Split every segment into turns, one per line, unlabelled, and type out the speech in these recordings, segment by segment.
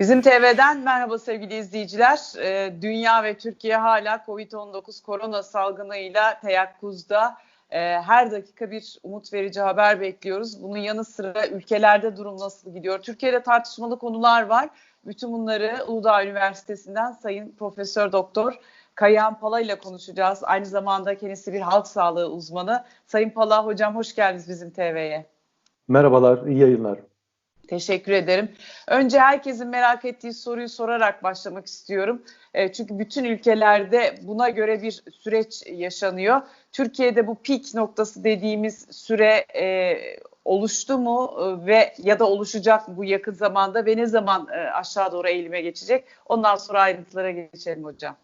Bizim TV'den merhaba sevgili izleyiciler. Ee, Dünya ve Türkiye hala Covid-19 korona salgınıyla teyakkuzda. Ee, her dakika bir umut verici haber bekliyoruz. Bunun yanı sıra ülkelerde durum nasıl gidiyor? Türkiye'de tartışmalı konular var. Bütün bunları Uludağ Üniversitesi'nden Sayın Profesör Doktor Kayahan Pala ile konuşacağız. Aynı zamanda kendisi bir halk sağlığı uzmanı. Sayın Pala hocam hoş geldiniz bizim TV'ye.
Merhabalar, iyi yayınlar.
Teşekkür ederim. Önce herkesin merak ettiği soruyu sorarak başlamak istiyorum. E, çünkü bütün ülkelerde buna göre bir süreç yaşanıyor. Türkiye'de bu pik noktası dediğimiz süre e, oluştu mu e, ve ya da oluşacak bu yakın zamanda ve ne zaman e, aşağı doğru eğilime geçecek? Ondan sonra ayrıntılara geçelim hocam.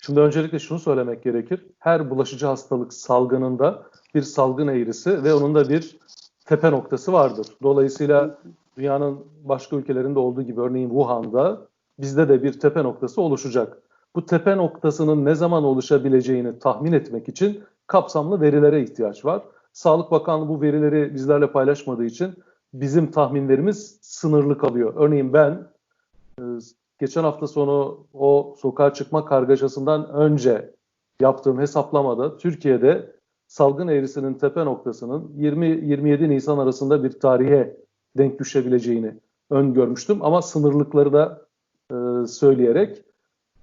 Şimdi öncelikle şunu söylemek gerekir. Her bulaşıcı hastalık salgınında bir salgın eğrisi ve onun da bir tepe noktası vardır. Dolayısıyla dünyanın başka ülkelerinde olduğu gibi örneğin Wuhan'da bizde de bir tepe noktası oluşacak. Bu tepe noktasının ne zaman oluşabileceğini tahmin etmek için kapsamlı verilere ihtiyaç var. Sağlık Bakanlığı bu verileri bizlerle paylaşmadığı için bizim tahminlerimiz sınırlı kalıyor. Örneğin ben e, geçen hafta sonu o sokağa çıkma kargaşasından önce yaptığım hesaplamada Türkiye'de salgın eğrisinin tepe noktasının 20-27 Nisan arasında bir tarihe denk düşebileceğini öngörmüştüm. Ama sınırlıkları da e, söyleyerek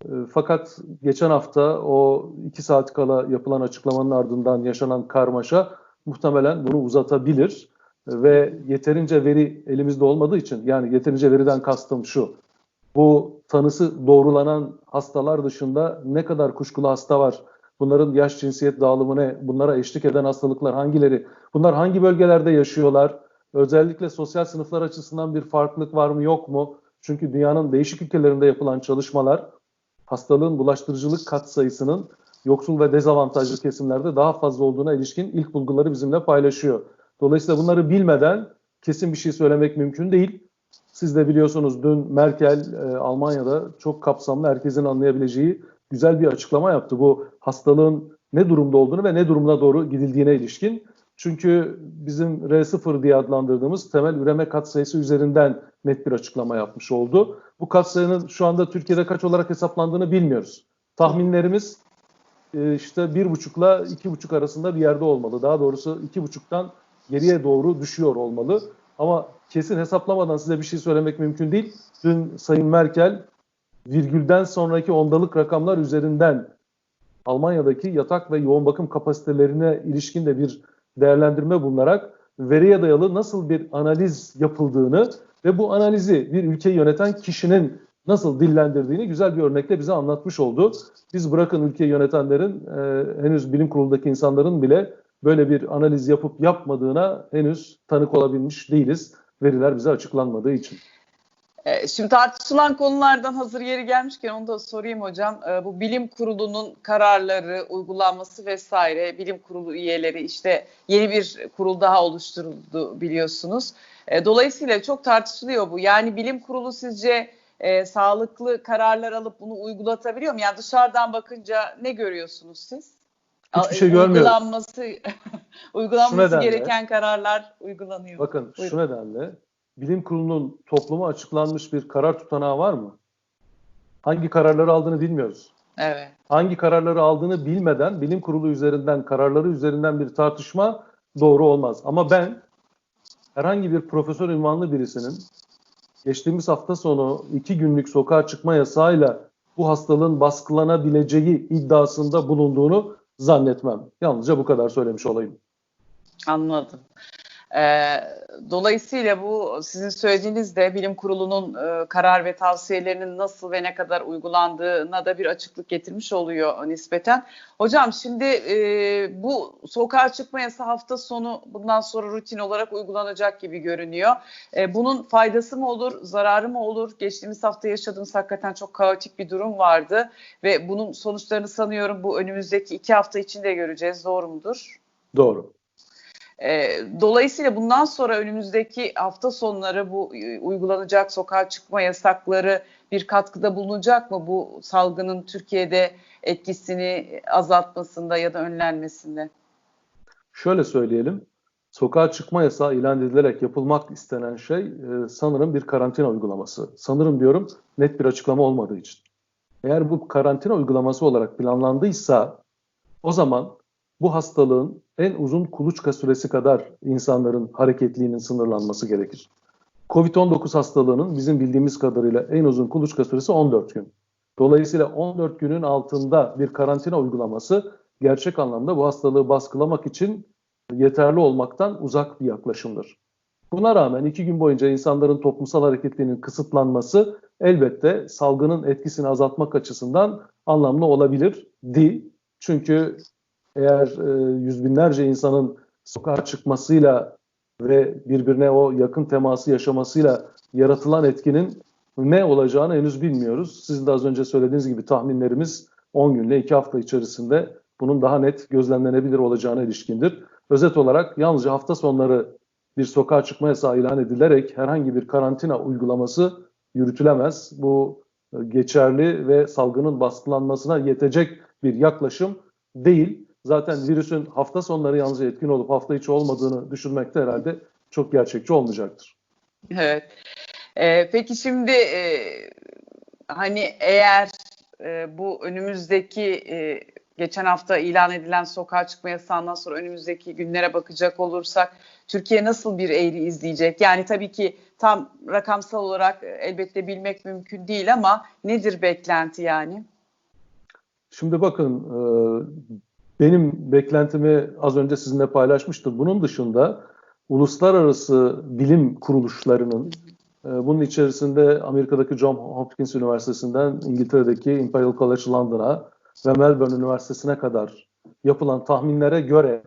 e, fakat geçen hafta o iki saat kala yapılan açıklamanın ardından yaşanan karmaşa muhtemelen bunu uzatabilir ve yeterince veri elimizde olmadığı için yani yeterince veriden kastım şu bu tanısı doğrulanan hastalar dışında ne kadar kuşkulu hasta var bunların yaş cinsiyet dağılımı ne bunlara eşlik eden hastalıklar hangileri bunlar hangi bölgelerde yaşıyorlar özellikle sosyal sınıflar açısından bir farklılık var mı yok mu çünkü dünyanın değişik ülkelerinde yapılan çalışmalar hastalığın bulaştırıcılık katsayısının yoksul ve dezavantajlı kesimlerde daha fazla olduğuna ilişkin ilk bulguları bizimle paylaşıyor. Dolayısıyla bunları bilmeden kesin bir şey söylemek mümkün değil. Siz de biliyorsunuz dün Merkel e, Almanya'da çok kapsamlı herkesin anlayabileceği güzel bir açıklama yaptı. Bu hastalığın ne durumda olduğunu ve ne durumuna doğru gidildiğine ilişkin. Çünkü bizim R0 diye adlandırdığımız temel üreme katsayısı üzerinden net bir açıklama yapmış oldu. Bu katsayının şu anda Türkiye'de kaç olarak hesaplandığını bilmiyoruz. Tahminlerimiz e, işte bir buçukla iki buçuk arasında bir yerde olmalı. Daha doğrusu iki buçuktan geriye doğru düşüyor olmalı. Ama kesin hesaplamadan size bir şey söylemek mümkün değil. Dün Sayın Merkel virgülden sonraki ondalık rakamlar üzerinden Almanya'daki yatak ve yoğun bakım kapasitelerine ilişkin de bir değerlendirme bulunarak veriye dayalı nasıl bir analiz yapıldığını ve bu analizi bir ülkeyi yöneten kişinin nasıl dillendirdiğini güzel bir örnekle bize anlatmış oldu. Biz bırakın ülkeyi yönetenlerin e, henüz bilim kurulundaki insanların bile böyle bir analiz yapıp yapmadığına henüz tanık olabilmiş değiliz. Veriler bize açıklanmadığı için.
Ee, şimdi tartışılan konulardan hazır yeri gelmişken onu da sorayım hocam. Ee, bu bilim kurulunun kararları, uygulanması vesaire, bilim kurulu üyeleri işte yeni bir kurul daha oluşturuldu biliyorsunuz. Ee, dolayısıyla çok tartışılıyor bu. Yani bilim kurulu sizce e, sağlıklı kararlar alıp bunu uygulatabiliyor mu? Yani dışarıdan bakınca ne görüyorsunuz siz?
Hiçbir şey görmüyorum.
Uygulanması, uygulanması gereken kararlar uygulanıyor.
Bakın
Buyurun.
şu nedenle bilim kurulunun topluma açıklanmış bir karar tutanağı var mı? Hangi kararları aldığını bilmiyoruz.
Evet.
Hangi kararları aldığını bilmeden bilim kurulu üzerinden kararları üzerinden bir tartışma doğru olmaz. Ama ben herhangi bir profesör ünvanlı birisinin geçtiğimiz hafta sonu iki günlük sokağa çıkma yasağıyla bu hastalığın baskılanabileceği iddiasında bulunduğunu zannetmem. Yalnızca bu kadar söylemiş olayım.
Anladım. Ee, dolayısıyla bu sizin söylediğiniz de bilim kurulunun e, karar ve tavsiyelerinin nasıl ve ne kadar uygulandığına da bir açıklık getirmiş oluyor nispeten. Hocam şimdi e, bu sokağa çıkma yasağı hafta sonu bundan sonra rutin olarak uygulanacak gibi görünüyor. E, bunun faydası mı olur, zararı mı olur? Geçtiğimiz hafta yaşadığımız hakikaten çok kaotik bir durum vardı ve bunun sonuçlarını sanıyorum bu önümüzdeki iki hafta içinde göreceğiz. Doğru mudur?
Doğru.
E, dolayısıyla bundan sonra önümüzdeki hafta sonları bu e, uygulanacak sokağa çıkma yasakları bir katkıda bulunacak mı bu salgının Türkiye'de etkisini azaltmasında ya da önlenmesinde?
Şöyle söyleyelim. sokağa çıkma yasağı ilan edilerek yapılmak istenen şey e, sanırım bir karantina uygulaması. Sanırım diyorum net bir açıklama olmadığı için. Eğer bu karantina uygulaması olarak planlandıysa o zaman bu hastalığın en uzun kuluçka süresi kadar insanların hareketliğinin sınırlanması gerekir. Covid-19 hastalığının bizim bildiğimiz kadarıyla en uzun kuluçka süresi 14 gün. Dolayısıyla 14 günün altında bir karantina uygulaması gerçek anlamda bu hastalığı baskılamak için yeterli olmaktan uzak bir yaklaşımdır. Buna rağmen iki gün boyunca insanların toplumsal hareketliğinin kısıtlanması elbette salgının etkisini azaltmak açısından anlamlı olabilir. Di. Çünkü eğer e, yüz binlerce insanın sokağa çıkmasıyla ve birbirine o yakın teması yaşamasıyla yaratılan etkinin ne olacağını henüz bilmiyoruz. Sizin de az önce söylediğiniz gibi tahminlerimiz 10 günle 2 hafta içerisinde bunun daha net gözlemlenebilir olacağına ilişkindir. Özet olarak yalnızca hafta sonları bir sokağa çıkma yasağı ilan edilerek herhangi bir karantina uygulaması yürütülemez. Bu e, geçerli ve salgının baskılanmasına yetecek bir yaklaşım değil. Zaten virüsün hafta sonları yalnızca etkin olup hafta içi olmadığını düşünmek de herhalde çok gerçekçi olmayacaktır.
Evet. Ee, peki şimdi e, hani eğer e, bu önümüzdeki e, geçen hafta ilan edilen sokağa çıkma yasağından sonra önümüzdeki günlere bakacak olursak Türkiye nasıl bir eğri izleyecek? Yani tabii ki tam rakamsal olarak elbette bilmek mümkün değil ama nedir beklenti yani?
Şimdi bakın e, benim beklentimi az önce sizinle paylaşmıştım. Bunun dışında uluslararası bilim kuruluşlarının e, bunun içerisinde Amerika'daki John Hopkins Üniversitesi'nden İngiltere'deki Imperial College London'a ve Melbourne Üniversitesi'ne kadar yapılan tahminlere göre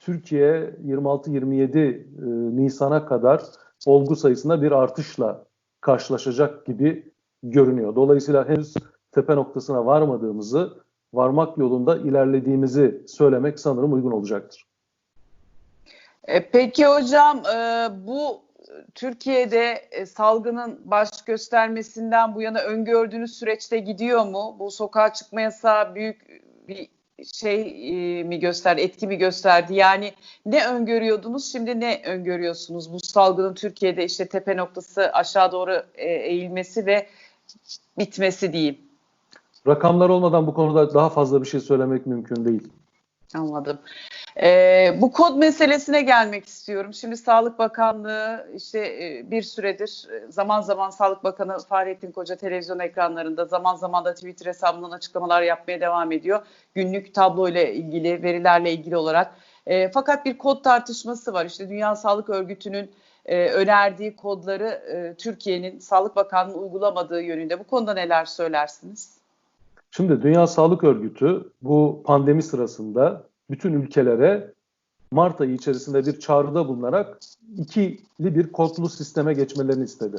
Türkiye 26-27 e, Nisan'a kadar olgu sayısında bir artışla karşılaşacak gibi görünüyor. Dolayısıyla henüz tepe noktasına varmadığımızı, varmak yolunda ilerlediğimizi söylemek sanırım uygun olacaktır.
E, peki hocam e, bu Türkiye'de e, salgının baş göstermesinden bu yana öngördüğünüz süreçte gidiyor mu? Bu sokağa çıkma yasağı büyük bir şey mi gösterdi, etki mi gösterdi? Yani ne öngörüyordunuz, şimdi ne öngörüyorsunuz? Bu salgının Türkiye'de işte tepe noktası aşağı doğru eğilmesi ve bitmesi diyeyim.
Rakamlar olmadan bu konuda daha fazla bir şey söylemek mümkün değil.
Anladım. Ee, bu kod meselesine gelmek istiyorum. Şimdi Sağlık Bakanlığı işte e, bir süredir e, zaman zaman Sağlık Bakanı Fahrettin Koca televizyon ekranlarında zaman zaman da Twitter hesabından açıklamalar yapmaya devam ediyor. Günlük tablo ile ilgili, verilerle ilgili olarak. E, fakat bir kod tartışması var. İşte Dünya Sağlık Örgütü'nün e, önerdiği kodları e, Türkiye'nin Sağlık Bakanlığı uygulamadığı yönünde. Bu konuda neler söylersiniz?
Şimdi Dünya Sağlık Örgütü bu pandemi sırasında bütün ülkelere Mart ayı içerisinde bir çağrıda bulunarak ikili bir kodlu sisteme geçmelerini istedi.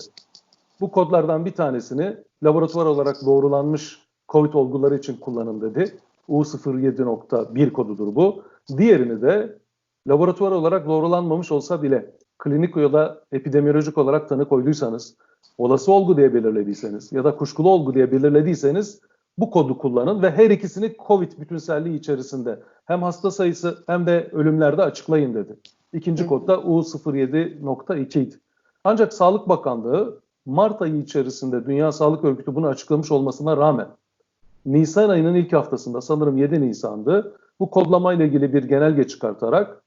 Bu kodlardan bir tanesini laboratuvar olarak doğrulanmış COVID olguları için kullanın dedi. U07.1 kodudur bu. Diğerini de laboratuvar olarak doğrulanmamış olsa bile klinik ya da epidemiolojik olarak tanı koyduysanız, olası olgu diye belirlediyseniz ya da kuşkulu olgu diye belirlediyseniz bu kodu kullanın ve her ikisini COVID bütünselliği içerisinde hem hasta sayısı hem de ölümlerde açıklayın dedi. İkinci kod da U07.2 idi. Ancak Sağlık Bakanlığı Mart ayı içerisinde Dünya Sağlık Örgütü bunu açıklamış olmasına rağmen Nisan ayının ilk haftasında sanırım 7 Nisan'dı bu kodlamayla ilgili bir genelge çıkartarak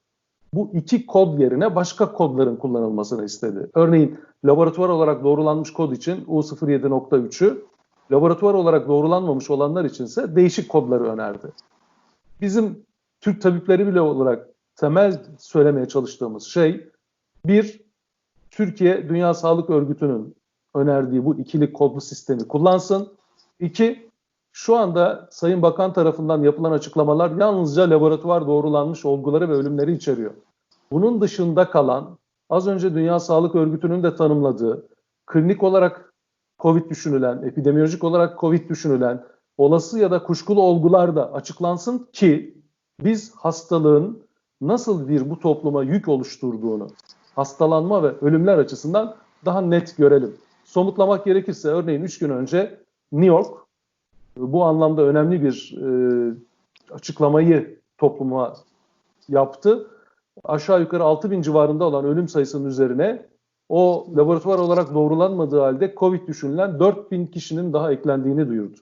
bu iki kod yerine başka kodların kullanılmasını istedi. Örneğin laboratuvar olarak doğrulanmış kod için U07.3'ü laboratuvar olarak doğrulanmamış olanlar içinse değişik kodları önerdi. Bizim Türk tabipleri bile olarak temel söylemeye çalıştığımız şey bir, Türkiye Dünya Sağlık Örgütü'nün önerdiği bu ikili kodlu sistemi kullansın. İki, şu anda Sayın Bakan tarafından yapılan açıklamalar yalnızca laboratuvar doğrulanmış olguları ve ölümleri içeriyor. Bunun dışında kalan az önce Dünya Sağlık Örgütü'nün de tanımladığı klinik olarak COVID düşünülen, epidemiolojik olarak COVID düşünülen olası ya da kuşkulu olgular da açıklansın ki biz hastalığın nasıl bir bu topluma yük oluşturduğunu hastalanma ve ölümler açısından daha net görelim. Somutlamak gerekirse örneğin 3 gün önce New York bu anlamda önemli bir e, açıklamayı topluma yaptı. aşağı yukarı 6 bin civarında olan ölüm sayısının üzerine o laboratuvar olarak doğrulanmadığı halde Covid düşünülen 4 bin kişinin daha eklendiğini duyurdu.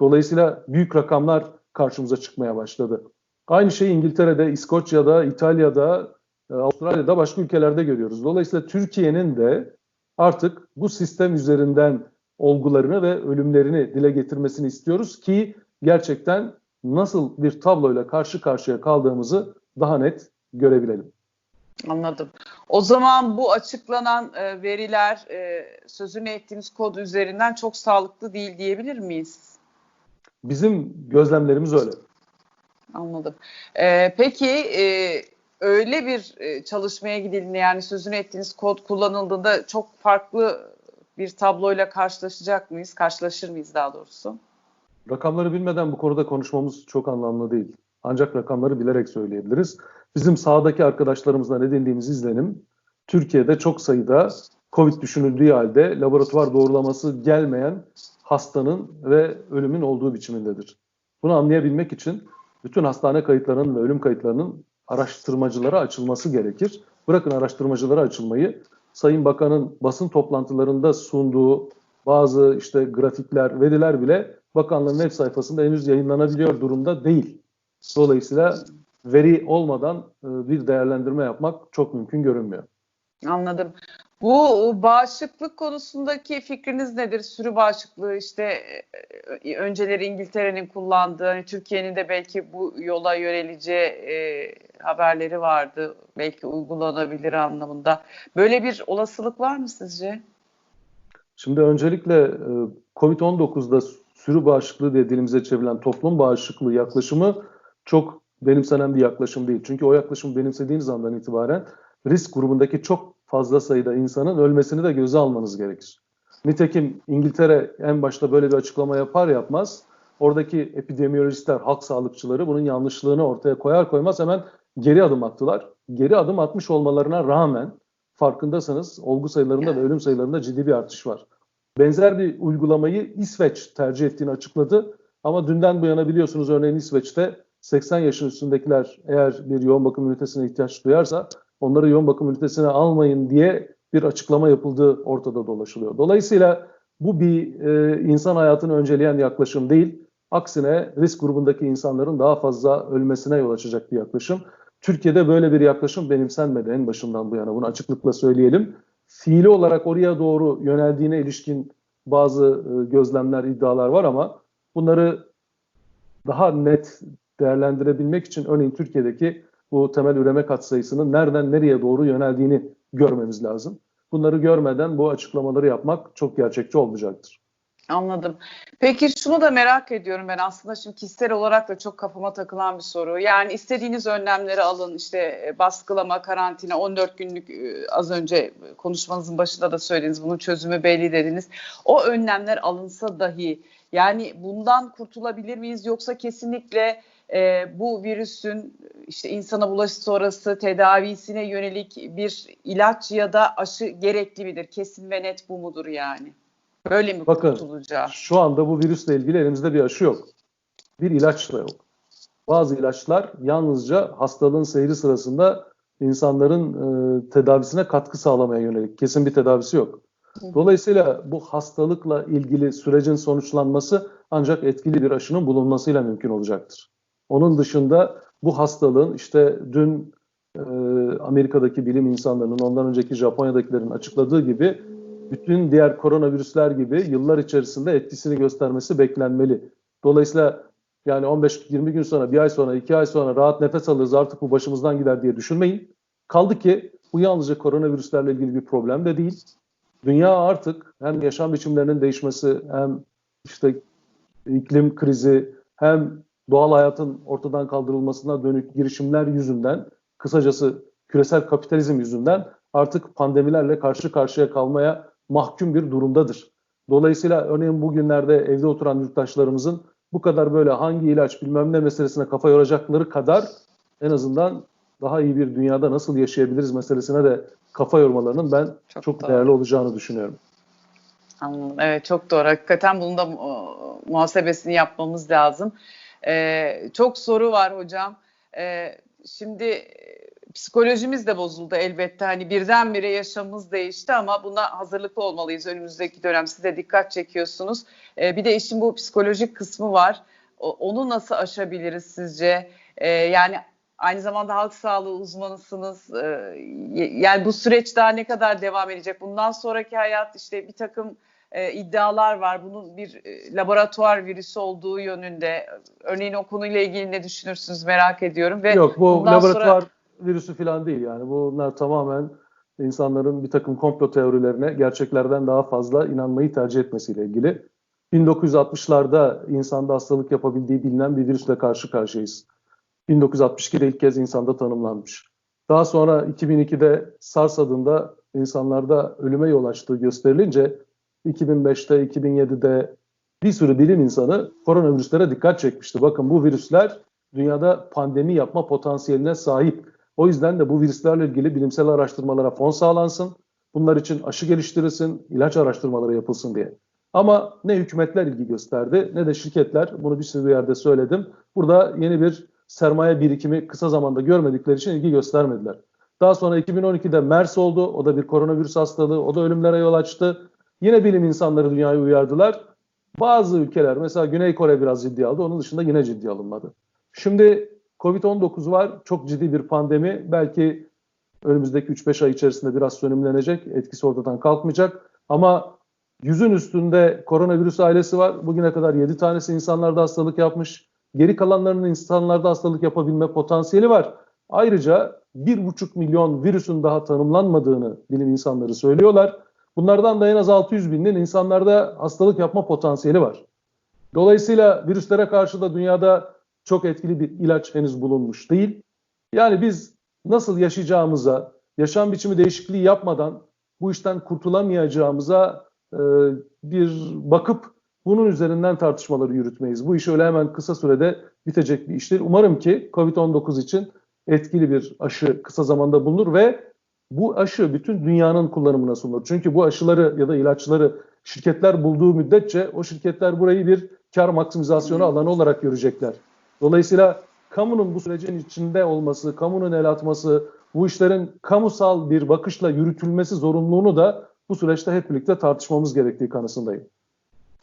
Dolayısıyla büyük rakamlar karşımıza çıkmaya başladı. Aynı şeyi İngiltere'de, İskoçya'da, İtalya'da, e, Avustralya'da başka ülkelerde görüyoruz. Dolayısıyla Türkiye'nin de artık bu sistem üzerinden olgularını ve ölümlerini dile getirmesini istiyoruz ki gerçekten nasıl bir tabloyla karşı karşıya kaldığımızı daha net görebilelim.
Anladım. O zaman bu açıklanan e, veriler e, sözünü ettiğimiz kod üzerinden çok sağlıklı değil diyebilir miyiz?
Bizim gözlemlerimiz öyle.
Anladım. E, peki e, öyle bir e, çalışmaya gidildiğinde yani sözünü ettiğiniz kod kullanıldığında çok farklı bir tabloyla karşılaşacak mıyız? Karşılaşır mıyız daha doğrusu?
Rakamları bilmeden bu konuda konuşmamız çok anlamlı değil. Ancak rakamları bilerek söyleyebiliriz. Bizim sahadaki arkadaşlarımızla edindiğimiz izlenim, Türkiye'de çok sayıda COVID düşünüldüğü halde laboratuvar doğrulaması gelmeyen hastanın ve ölümün olduğu biçimindedir. Bunu anlayabilmek için bütün hastane kayıtlarının ve ölüm kayıtlarının araştırmacılara açılması gerekir. Bırakın araştırmacılara açılmayı, Sayın Bakan'ın basın toplantılarında sunduğu bazı işte grafikler, veriler bile bakanlığın web sayfasında henüz yayınlanabiliyor durumda değil. Dolayısıyla veri olmadan e, bir değerlendirme yapmak çok mümkün görünmüyor.
Anladım. Bu bağışıklık konusundaki fikriniz nedir? Sürü bağışıklığı işte e, önceleri İngiltere'nin kullandığı, hani Türkiye'nin de belki bu yola yöneleceği e, haberleri vardı. Belki uygulanabilir anlamında. Böyle bir olasılık var mı sizce?
Şimdi öncelikle e, COVID-19'da sürü bağışıklığı diye dilimize çevrilen toplum bağışıklığı yaklaşımı çok benimsenen bir yaklaşım değil. Çünkü o yaklaşımı benimsediğiniz andan itibaren risk grubundaki çok fazla sayıda insanın ölmesini de göze almanız gerekir. Nitekim İngiltere en başta böyle bir açıklama yapar yapmaz oradaki epidemiyolojistler, halk sağlıkçıları bunun yanlışlığını ortaya koyar koymaz hemen geri adım attılar. Geri adım atmış olmalarına rağmen farkındasınız olgu sayılarında ve ölüm sayılarında ciddi bir artış var. Benzer bir uygulamayı İsveç tercih ettiğini açıkladı. Ama dünden bu yana biliyorsunuz örneğin İsveç'te 80 yaşın üstündekiler eğer bir yoğun bakım ünitesine ihtiyaç duyarsa onları yoğun bakım ünitesine almayın diye bir açıklama yapıldığı ortada dolaşılıyor. Dolayısıyla bu bir e, insan hayatını önceleyen yaklaşım değil. Aksine risk grubundaki insanların daha fazla ölmesine yol açacak bir yaklaşım. Türkiye'de böyle bir yaklaşım benimsenmedi en başından bu yana. Bunu açıklıkla söyleyelim. Fiili olarak oraya doğru yöneldiğine ilişkin bazı e, gözlemler, iddialar var ama bunları daha net değerlendirebilmek için örneğin Türkiye'deki bu temel üreme katsayısının nereden nereye doğru yöneldiğini görmemiz lazım. Bunları görmeden bu açıklamaları yapmak çok gerçekçi olmayacaktır.
Anladım. Peki şunu da merak ediyorum ben aslında şimdi kişisel olarak da çok kafama takılan bir soru. Yani istediğiniz önlemleri alın işte e, baskılama, karantina 14 günlük e, az önce konuşmanızın başında da söylediniz bunun çözümü belli dediniz. O önlemler alınsa dahi yani bundan kurtulabilir miyiz yoksa kesinlikle e, bu virüsün işte insana bulaşı sonrası tedavisine yönelik bir ilaç ya da aşı gerekli midir? Kesin ve net bu mudur yani? Böyle mi
Bakın,
kurtulacağız?
Şu anda bu virüsle ilgili elimizde bir aşı yok. Bir ilaç da yok. Bazı ilaçlar yalnızca hastalığın seyri sırasında insanların e, tedavisine katkı sağlamaya yönelik. Kesin bir tedavisi yok. Dolayısıyla bu hastalıkla ilgili sürecin sonuçlanması ancak etkili bir aşının bulunmasıyla mümkün olacaktır. Onun dışında bu hastalığın işte dün e, Amerika'daki bilim insanlarının ondan önceki Japonya'dakilerin açıkladığı gibi bütün diğer koronavirüsler gibi yıllar içerisinde etkisini göstermesi beklenmeli. Dolayısıyla yani 15-20 gün sonra, bir ay sonra, iki ay sonra rahat nefes alırız artık bu başımızdan gider diye düşünmeyin. Kaldı ki bu yalnızca koronavirüslerle ilgili bir problem de değil. Dünya artık hem yaşam biçimlerinin değişmesi hem işte iklim krizi hem doğal hayatın ortadan kaldırılmasına dönük girişimler yüzünden kısacası küresel kapitalizm yüzünden artık pandemilerle karşı karşıya kalmaya mahkum bir durumdadır. Dolayısıyla örneğin bugünlerde evde oturan yurttaşlarımızın bu kadar böyle hangi ilaç bilmem ne meselesine kafa yoracakları kadar en azından daha iyi bir dünyada nasıl yaşayabiliriz meselesine de kafa yormalarının ben çok, çok değerli olacağını düşünüyorum.
Anladım. Evet çok doğru. Hakikaten bunun da muhasebesini yapmamız lazım. Ee, çok soru var hocam. Ee, şimdi psikolojimiz de bozuldu elbette. Hani birdenbire yaşamımız değişti ama buna hazırlıklı olmalıyız önümüzdeki dönem. Siz de dikkat çekiyorsunuz. E, bir de işin bu psikolojik kısmı var. Onu nasıl aşabiliriz sizce? E, yani aynı zamanda halk sağlığı uzmanısınız. E, yani bu süreç daha ne kadar devam edecek? Bundan sonraki hayat işte bir takım e, iddialar var. Bunun bir e, laboratuvar virüsü olduğu yönünde. Örneğin o konuyla ilgili ne düşünürsünüz merak ediyorum. Ve
Yok bu laboratuvar
sonra-
virüsü falan değil yani. Bunlar tamamen insanların bir takım komplo teorilerine gerçeklerden daha fazla inanmayı tercih etmesiyle ilgili. 1960'larda insanda hastalık yapabildiği bilinen bir virüsle karşı karşıyayız. 1962'de ilk kez insanda tanımlanmış. Daha sonra 2002'de SARS adında insanlarda ölüme yol açtığı gösterilince 2005'te, 2007'de bir sürü bilim insanı koronavirüslere dikkat çekmişti. Bakın bu virüsler dünyada pandemi yapma potansiyeline sahip. O yüzden de bu virüslerle ilgili bilimsel araştırmalara fon sağlansın. Bunlar için aşı geliştirilsin, ilaç araştırmaları yapılsın diye. Ama ne hükümetler ilgi gösterdi ne de şirketler. Bunu bir sürü yerde söyledim. Burada yeni bir sermaye birikimi kısa zamanda görmedikleri için ilgi göstermediler. Daha sonra 2012'de MERS oldu. O da bir koronavirüs hastalığı. O da ölümlere yol açtı. Yine bilim insanları dünyayı uyardılar. Bazı ülkeler mesela Güney Kore biraz ciddi aldı. Onun dışında yine ciddi alınmadı. Şimdi Covid-19 var. Çok ciddi bir pandemi. Belki önümüzdeki 3-5 ay içerisinde biraz sönümlenecek. Etkisi ortadan kalkmayacak. Ama yüzün üstünde koronavirüs ailesi var. Bugüne kadar 7 tanesi insanlarda hastalık yapmış. Geri kalanlarının insanlarda hastalık yapabilme potansiyeli var. Ayrıca 1,5 milyon virüsün daha tanımlanmadığını bilim insanları söylüyorlar. Bunlardan da en az 600 binin insanlarda hastalık yapma potansiyeli var. Dolayısıyla virüslere karşı da dünyada çok etkili bir ilaç henüz bulunmuş değil. Yani biz nasıl yaşayacağımıza, yaşam biçimi değişikliği yapmadan bu işten kurtulamayacağımıza e, bir bakıp bunun üzerinden tartışmaları yürütmeyiz. Bu iş öyle hemen kısa sürede bitecek bir iş değil. Umarım ki COVID-19 için etkili bir aşı kısa zamanda bulunur ve bu aşı bütün dünyanın kullanımına sunulur. Çünkü bu aşıları ya da ilaçları şirketler bulduğu müddetçe o şirketler burayı bir kar maksimizasyonu alanı olarak görecekler. Dolayısıyla kamunun bu sürecin içinde olması, kamunun el atması, bu işlerin kamusal bir bakışla yürütülmesi zorunluluğunu da bu süreçte hep birlikte tartışmamız gerektiği kanısındayım.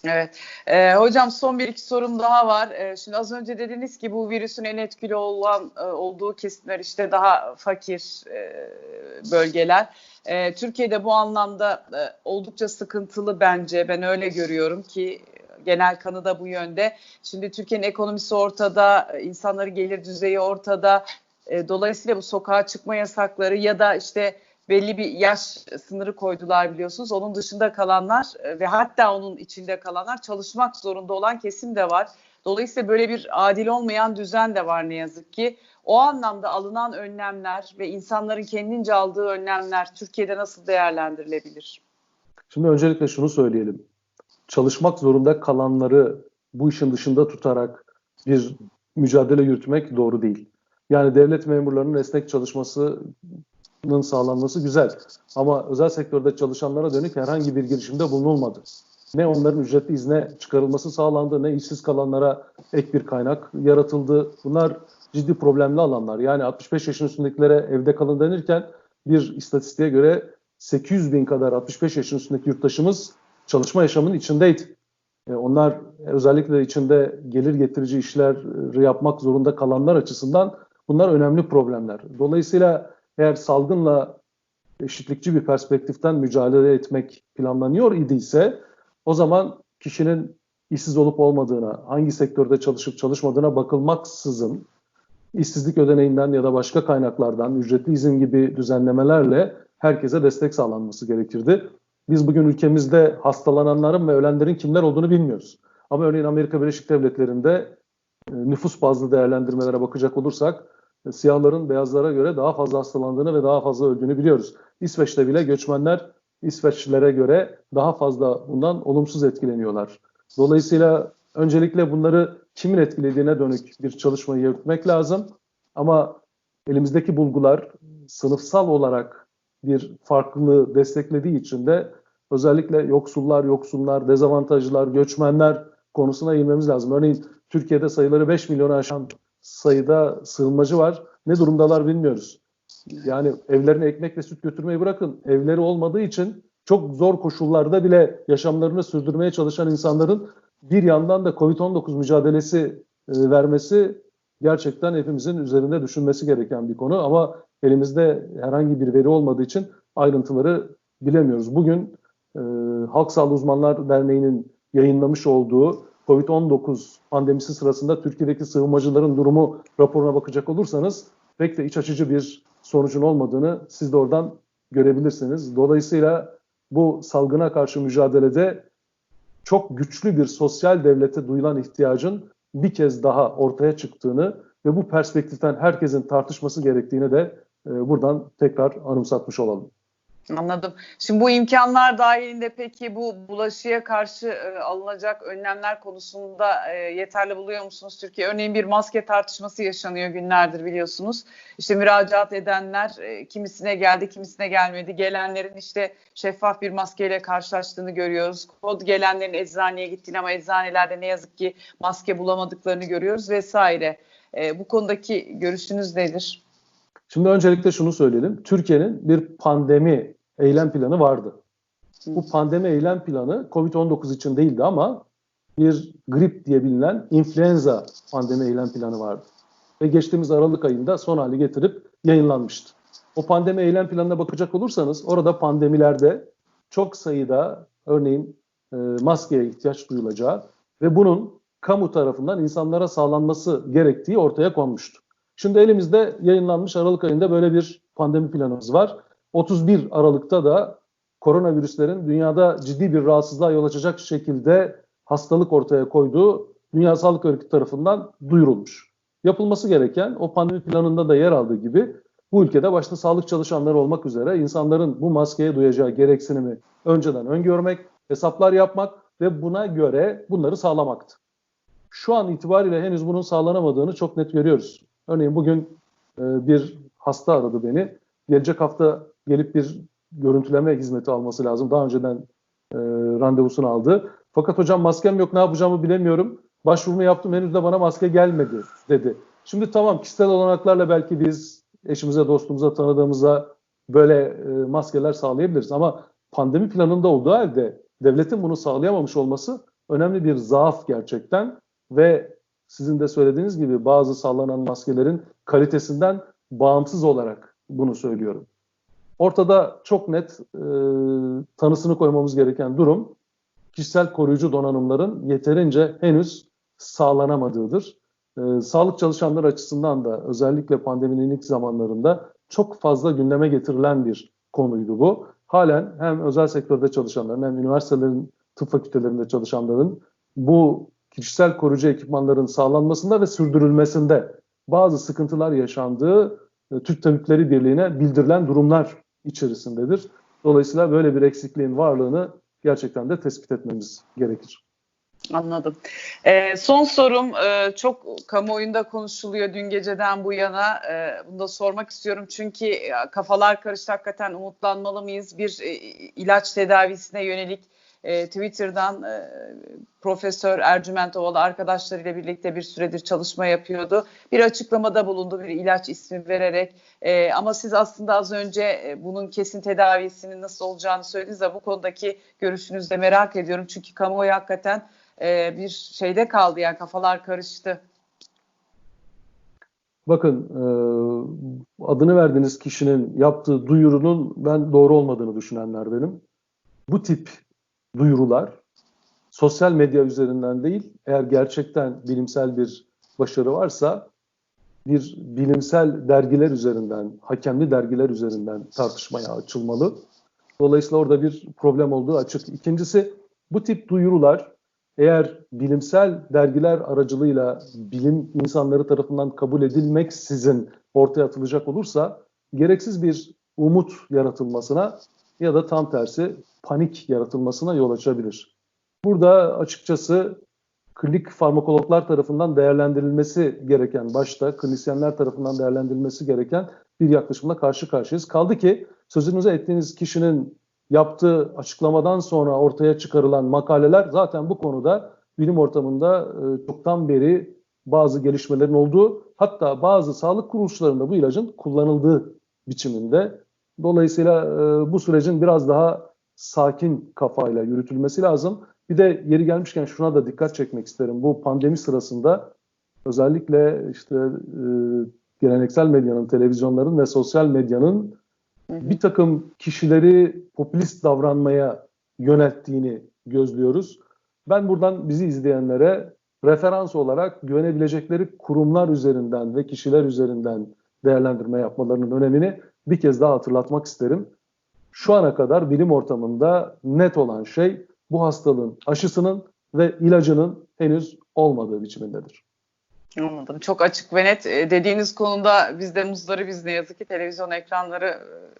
Evet. Ee, hocam son bir iki sorum daha var. Ee, şimdi az önce dediniz ki bu virüsün en etkili olan e, olduğu kesimler işte daha fakir e, bölgeler. E, Türkiye'de bu anlamda e, oldukça sıkıntılı bence. Ben öyle görüyorum ki genel kanı da bu yönde. Şimdi Türkiye'nin ekonomisi ortada, insanların gelir düzeyi ortada. E, dolayısıyla bu sokağa çıkma yasakları ya da işte belli bir yaş sınırı koydular biliyorsunuz. Onun dışında kalanlar e, ve hatta onun içinde kalanlar çalışmak zorunda olan kesim de var. Dolayısıyla böyle bir adil olmayan düzen de var ne yazık ki. O anlamda alınan önlemler ve insanların kendince aldığı önlemler Türkiye'de nasıl değerlendirilebilir?
Şimdi öncelikle şunu söyleyelim. Çalışmak zorunda kalanları bu işin dışında tutarak bir mücadele yürütmek doğru değil. Yani devlet memurlarının esnek çalışmasının sağlanması güzel. Ama özel sektörde çalışanlara dönük herhangi bir girişimde bulunulmadı. Ne onların ücretli izne çıkarılması sağlandı, ne işsiz kalanlara ek bir kaynak yaratıldı. Bunlar ciddi problemli alanlar. Yani 65 yaşın üstündekilere evde kalın denirken bir istatistiğe göre 800 bin kadar 65 yaşın üstündeki yurttaşımız çalışma yaşamının içindeydi. E, onlar özellikle içinde gelir getirici işler yapmak zorunda kalanlar açısından bunlar önemli problemler. Dolayısıyla eğer salgınla eşitlikçi bir perspektiften mücadele etmek planlanıyor idiyse o zaman kişinin işsiz olup olmadığına, hangi sektörde çalışıp çalışmadığına bakılmaksızın işsizlik ödeneğinden ya da başka kaynaklardan ücretli izin gibi düzenlemelerle herkese destek sağlanması gerekirdi. Biz bugün ülkemizde hastalananların ve ölenlerin kimler olduğunu bilmiyoruz. Ama örneğin Amerika Birleşik Devletleri'nde nüfus bazlı değerlendirmelere bakacak olursak siyahların beyazlara göre daha fazla hastalandığını ve daha fazla öldüğünü biliyoruz. İsveç'te bile göçmenler İsveçlilere göre daha fazla bundan olumsuz etkileniyorlar. Dolayısıyla öncelikle bunları kimin etkilediğine dönük bir çalışmayı yürütmek lazım. Ama elimizdeki bulgular sınıfsal olarak bir farklılığı desteklediği için de özellikle yoksullar, yoksunlar, dezavantajlılar, göçmenler konusuna eğilmemiz lazım. Örneğin Türkiye'de sayıları 5 milyonu aşan sayıda sığınmacı var. Ne durumdalar bilmiyoruz. Yani evlerine ekmek ve süt götürmeyi bırakın. Evleri olmadığı için çok zor koşullarda bile yaşamlarını sürdürmeye çalışan insanların bir yandan da Covid-19 mücadelesi e, vermesi gerçekten hepimizin üzerinde düşünmesi gereken bir konu ama elimizde herhangi bir veri olmadığı için ayrıntıları bilemiyoruz. Bugün e, Halk Sağlığı Uzmanlar Derneği'nin yayınlamış olduğu Covid-19 pandemisi sırasında Türkiye'deki sığınmacıların durumu raporuna bakacak olursanız pek de iç açıcı bir sonucun olmadığını siz de oradan görebilirsiniz. Dolayısıyla bu salgına karşı mücadelede çok güçlü bir sosyal devlete duyulan ihtiyacın bir kez daha ortaya çıktığını ve bu perspektiften herkesin tartışması gerektiğini de e, buradan tekrar anımsatmış olalım.
Anladım. Şimdi bu imkanlar dahilinde peki bu bulaşıya karşı e, alınacak önlemler konusunda e, yeterli buluyor musunuz Türkiye? Örneğin bir maske tartışması yaşanıyor günlerdir biliyorsunuz. İşte müracaat edenler e, kimisine geldi, kimisine gelmedi. Gelenlerin işte şeffaf bir maskeyle karşılaştığını görüyoruz. Kod gelenlerin eczaneye gittiğini ama eczanelerde ne yazık ki maske bulamadıklarını görüyoruz vesaire. E, bu konudaki görüşünüz nedir?
Şimdi öncelikle şunu söyleyelim. Türkiye'nin bir pandemi eylem planı vardı. Bu pandemi eylem planı COVID-19 için değildi ama bir grip diye bilinen influenza pandemi eylem planı vardı. Ve geçtiğimiz Aralık ayında son hali getirip yayınlanmıştı. O pandemi eylem planına bakacak olursanız orada pandemilerde çok sayıda örneğin e, maskeye ihtiyaç duyulacağı ve bunun kamu tarafından insanlara sağlanması gerektiği ortaya konmuştu. Şimdi elimizde yayınlanmış Aralık ayında böyle bir pandemi planımız var. 31 Aralık'ta da koronavirüslerin dünyada ciddi bir rahatsızlığa yol açacak şekilde hastalık ortaya koyduğu Dünya Sağlık Örgütü tarafından duyurulmuş. Yapılması gereken o pandemi planında da yer aldığı gibi bu ülkede başta sağlık çalışanları olmak üzere insanların bu maskeye duyacağı gereksinimi önceden öngörmek, hesaplar yapmak ve buna göre bunları sağlamaktı. Şu an itibariyle henüz bunun sağlanamadığını çok net görüyoruz. Örneğin bugün e, bir hasta aradı beni. Gelecek hafta gelip bir görüntüleme hizmeti alması lazım. Daha önceden e, randevusunu aldı. Fakat hocam maskem yok ne yapacağımı bilemiyorum. Başvurumu yaptım henüz de bana maske gelmedi dedi. Şimdi tamam kişisel olanaklarla belki biz eşimize, dostumuza, tanıdığımıza böyle e, maskeler sağlayabiliriz. Ama pandemi planında olduğu halde devletin bunu sağlayamamış olması önemli bir zaaf gerçekten ve sizin de söylediğiniz gibi bazı sağlanan maskelerin kalitesinden bağımsız olarak bunu söylüyorum. Ortada çok net e, tanısını koymamız gereken durum kişisel koruyucu donanımların yeterince henüz sağlanamadığıdır. E, sağlık çalışanları açısından da özellikle pandeminin ilk zamanlarında çok fazla gündeme getirilen bir konuydu bu. Halen hem özel sektörde çalışanların hem üniversitelerin tıp fakültelerinde çalışanların bu kişisel koruyucu ekipmanların sağlanmasında ve sürdürülmesinde bazı sıkıntılar yaşandığı e, Türk Tabipleri Birliği'ne bildirilen durumlar içerisindedir. Dolayısıyla böyle bir eksikliğin varlığını gerçekten de tespit etmemiz gerekir.
Anladım. E, son sorum e, çok kamuoyunda konuşuluyor dün geceden bu yana. E, bunu da sormak istiyorum çünkü e, kafalar karıştı hakikaten umutlanmalı mıyız? Bir e, ilaç tedavisine yönelik e, Twitter'dan e, Profesör Ercüment Ovalı arkadaşlarıyla birlikte bir süredir çalışma yapıyordu. Bir açıklamada bulundu bir ilaç ismi vererek e, ama siz aslında az önce e, bunun kesin tedavisinin nasıl olacağını söylediniz de bu konudaki görüşünüzü de merak ediyorum. Çünkü kamuoyu hakikaten e, bir şeyde kaldı yani kafalar karıştı.
Bakın e, adını verdiğiniz kişinin yaptığı duyurunun ben doğru olmadığını düşünenlerdenim. Bu tip duyurular sosyal medya üzerinden değil, eğer gerçekten bilimsel bir başarı varsa bir bilimsel dergiler üzerinden, hakemli dergiler üzerinden tartışmaya açılmalı. Dolayısıyla orada bir problem olduğu açık. İkincisi bu tip duyurular eğer bilimsel dergiler aracılığıyla bilim insanları tarafından kabul edilmeksizin ortaya atılacak olursa gereksiz bir umut yaratılmasına ya da tam tersi panik yaratılmasına yol açabilir. Burada açıkçası klinik farmakologlar tarafından değerlendirilmesi gereken, başta klinisyenler tarafından değerlendirilmesi gereken bir yaklaşımla karşı karşıyayız. Kaldı ki sözünüze ettiğiniz kişinin yaptığı açıklamadan sonra ortaya çıkarılan makaleler zaten bu konuda bilim ortamında e, çoktan beri bazı gelişmelerin olduğu hatta bazı sağlık kuruluşlarında bu ilacın kullanıldığı biçiminde. Dolayısıyla e, bu sürecin biraz daha sakin kafayla yürütülmesi lazım. Bir de yeri gelmişken şuna da dikkat çekmek isterim. Bu pandemi sırasında özellikle işte e, geleneksel medyanın, televizyonların ve sosyal medyanın bir takım kişileri popülist davranmaya yönelttiğini gözlüyoruz. Ben buradan bizi izleyenlere referans olarak güvenebilecekleri kurumlar üzerinden ve kişiler üzerinden değerlendirme yapmalarının önemini bir kez daha hatırlatmak isterim. Şu ana kadar bilim ortamında net olan şey bu hastalığın aşısının ve ilacının henüz olmadığı biçimindedir.
Anladım. Çok açık ve net. E, Dediğiniz konuda biz de muzları biz ne yazık ki televizyon ekranları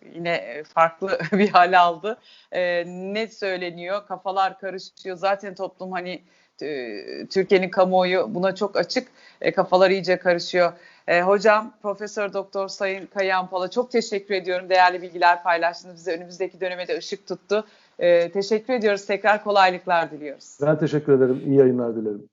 e, yine farklı bir hale aldı. E, net söyleniyor. Kafalar karışıyor. Zaten toplum hani e, Türkiye'nin kamuoyu buna çok açık. E, kafalar iyice karışıyor. E, hocam Profesör Doktor Sayın Kayan Pala çok teşekkür ediyorum. Değerli bilgiler paylaştınız. Bize önümüzdeki döneme de ışık tuttu. E, teşekkür ediyoruz. Tekrar kolaylıklar diliyoruz.
Ben teşekkür ederim. İyi yayınlar dilerim.